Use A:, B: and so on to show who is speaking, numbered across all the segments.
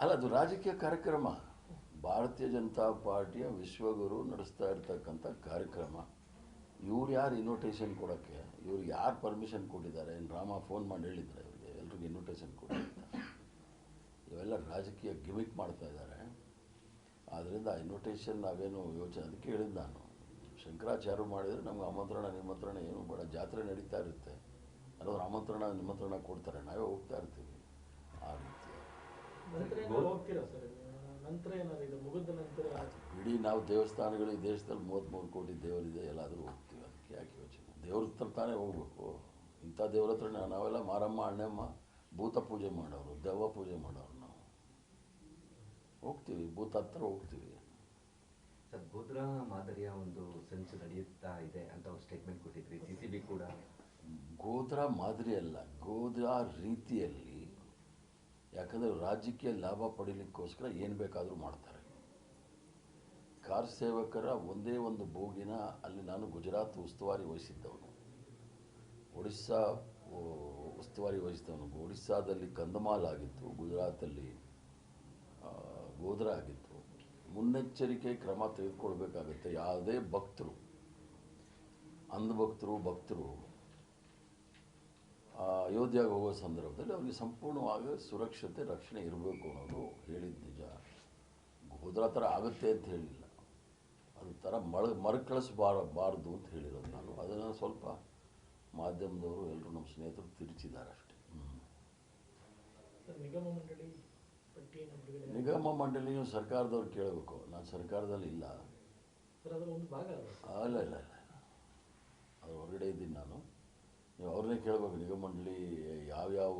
A: ಅಲ್ಲ, ಅದು ರಾಜಕೀಯ ಕಾರ್ಯಕ್ರಮ. ಭಾರತೀಯ ಜನತಾ ಪಾರ್ಟಿಯ ವಿಶ್ವಗುರು ನಡೆಸ್ತಾ ಇರ್ತಕ್ಕಂಥ ಕಾರ್ಯಕ್ರಮ. ಇವ್ರು ಯಾರು ಇನ್ವಿಟೇಷನ್ ಕೊಡೋಕ್ಕೆ? ಇವ್ರಿಗೆ ಯಾರು ಪರ್ಮಿಷನ್ ಕೊಟ್ಟಿದ್ದಾರೆ? ಏನು ರಾಮ ಫೋನ್ ಮಾಡಿ ಹೇಳಿದ್ದಾರೆ ಇವರಿಗೆ? ಎಲ್ರಿಗೂ ಇನ್ವಿಟೇಷನ್ ಕೊಡಿ ಅಂತ. ಇವೆಲ್ಲ ರಾಜಕೀಯ ಗಿಮಿಕ್ ಮಾಡ್ತಾ ಇದ್ದಾರೆ. ಆದ್ದರಿಂದ ಇನ್ವಿಟೇಷನ್ ನಾವೇನು ಯೋಚನೆ, ಅದಕ್ಕೆ ಹೇಳಿದ್ದು ನಾನು. ಶಂಕರಾಚಾರ್ಯರು ಮಾಡಿದರೆ ನಮ್ಗೆ ಆಮಂತ್ರಣ, ನಿಮಂತ್ರಣ ಏನು ಬೇಡ. ಜಾತ್ರೆ ನಡೀತಾ ಇರುತ್ತೆ. ಅಲ್ಲವ್ರು ಆಮಂತ್ರಣ, ನಿಮಂತ್ರಣ ಕೊಡ್ತಾರೆ. ನಾವೇ ಹೋಗ್ತಾ ಇರ್ತೀವಿ ಆ ರೀತಿ
B: ನಂತರ ಏನಾದ್ರು ಹೋಗ್ತೀರಾ ಸರ್ ನಂತರ ಏನಾದ್ರು ಇದು? ಮುಗಿದ ನಂತರ
A: ಇಡೀ ನಾವು ದೇವಸ್ಥಾನಗಳಿಗೆ ಈ ದೇಶದಲ್ಲಿ ಮೂವತ್ತ್ಮೂರು ಕೋಟಿ ದೇವರಿದೆ ಎಲ್ಲಾದರೂ ಹೋಗ್ತೀವಿ. ಅದಕ್ಕೆ ಯಾಕೆ ಯೋಚನೆ? ದೇವ್ರ ಹತ್ರ ತಾನೇ ಹೋಗ್ಬೇಕು. ಇಂಥ ದೇವ್ರ ಹತ್ರ ನಾವೆಲ್ಲ ಮಾರಮ್ಮ ಅಣ್ಣಮ್ಮ ಭೂತ ಪೂಜೆ ಮಾಡೋರು ದೆವ್ವ ಪೂಜೆ ಮಾಡೋರು ನಾವು. ಹೋಗ್ತೀವಿ ಭೂತ ಹತ್ರ ಹೋಗ್ತೀವಿ.
C: ಸರ್ ಗೋದ್ರಾ ಮಾದರಿಯ ಒಂದು ಸೆನ್ಸ್ ನಡೆಯುತ್ತಾ ಇದೆ ಅಂತ ಒಂದು ಸ್ಟೇಟ್ಮೆಂಟ್ ಕೊಟ್ಟಿದ್ರಿ ಸಿ ಸಿ ಬಿ ಕೂಡ.
A: ಗೋದ್ರ ಮಾದರಿ ಅಲ್ಲ ಗೋದ್ರ ರೀತಿಯಲ್ಲಿ ಯಾಕಂದರೆ ರಾಜಕೀಯ ಲಾಭ ಪಡೀಲಿಕ್ಕೋಸ್ಕರ ಏನು ಬೇಕಾದರೂ ಮಾಡ್ತಾರೆ. ಕಾರ್ ಸೇವಕರ ಒಂದೇ ಒಂದು ಬೋಗಿನ ಅಲ್ಲಿ ನಾನು ಗುಜರಾತ್ ಉಸ್ತುವಾರಿ ವಹಿಸಿದ್ದವನು. ಒಡಿಸ್ಸಾ ಉಸ್ತುವಾರಿ ವಹಿಸಿದವನು ಒಡಿಸ್ಸಾದಲ್ಲಿ ಕಂದಮಾಲ್ ಆಗಿತ್ತು, ಗುಜರಾತಲ್ಲಿ ಗೋಧ್ರ ಆಗಿತ್ತು. ಮುನ್ನೆಚ್ಚರಿಕೆ ಕ್ರಮ ತೆಗೆದುಕೊಳ್ಬೇಕಾಗುತ್ತೆ. ಯಾವುದೇ ಭಕ್ತರು, ಅಂಧಭಕ್ತರು, ಭಕ್ತರು ಅಯೋಧ್ಯೆಗೆ ಹೋಗೋ ಸಂದರ್ಭದಲ್ಲಿ ಅವರಿಗೆ ಸಂಪೂರ್ಣವಾಗಿ ಸುರಕ್ಷತೆ ರಕ್ಷಣೆ ಇರಬೇಕು ಅನ್ನೋದು ಹೇಳಿದ ನಿಜ. ಹೋದ್ರ ಥರ ಆಗುತ್ತೆ ಅಂತ ಹೇಳಿಲ್ಲ. ಅದು ಥರ ಮಳ ಮರುಕಳಿಸಬಾರಬಾರ್ದು ಅಂತ ಹೇಳಿರೋದು ನಾನು. ಅದನ್ನು ಸ್ವಲ್ಪ ಮಾಧ್ಯಮದವರು ಎಲ್ಲರೂ ನಮ್ಮ ಸ್ನೇಹಿತರು ತಿರುಚಿದ್ದಾರೆ ಅಷ್ಟೇ.
B: ನಿಗಮ
A: ಮಂಡಳಿಯು ಸರ್ಕಾರದವ್ರು ಕೇಳಬೇಕು. ನಾನು ಸರ್ಕಾರದಲ್ಲಿ ಇಲ್ಲ.
B: ಅಲ್ಲ?
A: ಇಲ್ಲ ಇಲ್ಲ ಅದು ಹೊರಗಡೆ ಇದ್ದೀನಿ ನಾನು. ಅವ್ರನ್ನೇ ಕೇಳಬೇಕು ನಿಗಮ ಮಂಡಳಿ ಯಾವ್ಯಾವ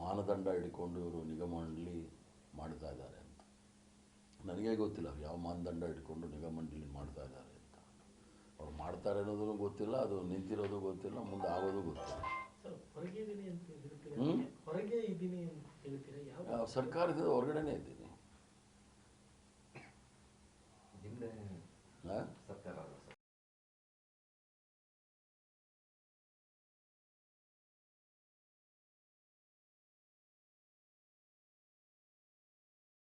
A: ಮಾನದಂಡ ಹಿಡ್ಕೊಂಡು ಇವರು ನಿಗಮ ಮಂಡಳಿ ಮಾಡ್ತಾ ಇದ್ದಾರೆ ಅಂತ. ನನಗೆ ಗೊತ್ತಿಲ್ಲ ಅವ್ರು ಯಾವ ಮಾನದಂಡ ಇಟ್ಕೊಂಡು ನಿಗಮ ಮಂಡಳಿ ಮಾಡ್ತಾ ಇದ್ದಾರೆ ಅಂತ. ಅವ್ರು ಮಾಡ್ತಾರೆ ಅನ್ನೋದು ಗೊತ್ತಿಲ್ಲ ಅದು ನಿಂತಿರೋದು ಗೊತ್ತಿಲ್ಲ ಮುಂದೆ ಆಗೋದು ಗೊತ್ತಿಲ್ಲ.
B: ಸರ್ಕಾರದ ಹೊರಗೆ ಇದ್ದೀನಿ ಅಂತ ಹೇಳ್ತೀರಾ? ಹೊರಗೆ ಇದ್ದೀನಿ ಅಂತ ಹೇಳ್ತೀರಾ? ಯಾವ
A: ಸರ್ಕಾರದಿಂದ ಹೊರಗಡೆನೇ ಇದ್ದೀನಿ.